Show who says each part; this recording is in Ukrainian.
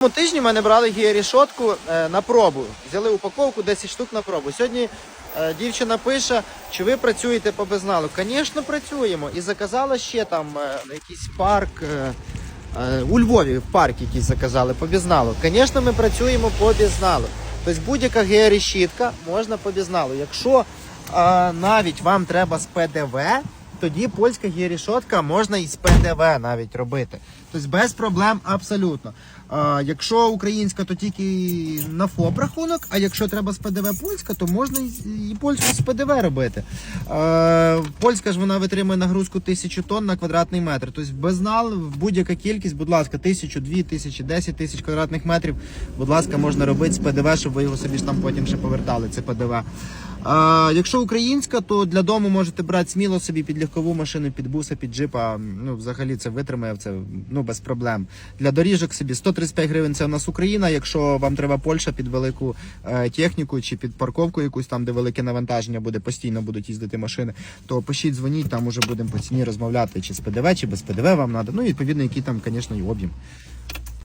Speaker 1: цьому тижні ми не брали гієрішотку е, на пробу. Взяли упаковку 10 штук на пробу. Сьогодні е, дівчина пише, чи ви працюєте по безналу. Звісно, працюємо. І заказала ще там е, якийсь парк. у Львові парк якийсь заказали по безналу. Звісно, ми працюємо по безналу. Тобто будь-яка георішітка можна по безналу. Якщо навіть вам треба з ПДВ, тоді польська гірішотка можна і з ПДВ навіть робити. Тобто без проблем абсолютно. А, якщо українська, то тільки на ФОП рахунок, а якщо треба з ПДВ польська, то можна і, польську з ПДВ робити. А, польська ж вона витримує нагрузку 1000 тонн на квадратний метр. Тобто без нал будь-яка кількість, будь ласка, 1000, 2000, 10 тисяч квадратних метрів, будь ласка, можна робити з ПДВ, щоб ви його собі ж там потім ще повертали. Це ПДВ. Якщо українська, то для дому можете брати сміло собі під легкову машину, під буса, під джипа. Ну, взагалі це витримає це ну, без проблем. Для доріжок собі 135 гривень це у нас Україна. Якщо вам треба Польща під велику е, техніку чи під парковку якусь там, де велике навантаження буде, постійно будуть їздити машини, то пишіть, дзвоніть, там уже будемо по ціні розмовляти, чи з ПДВ, чи без ПДВ вам треба. Ну і відповідно, який там, звісно, і об'єм.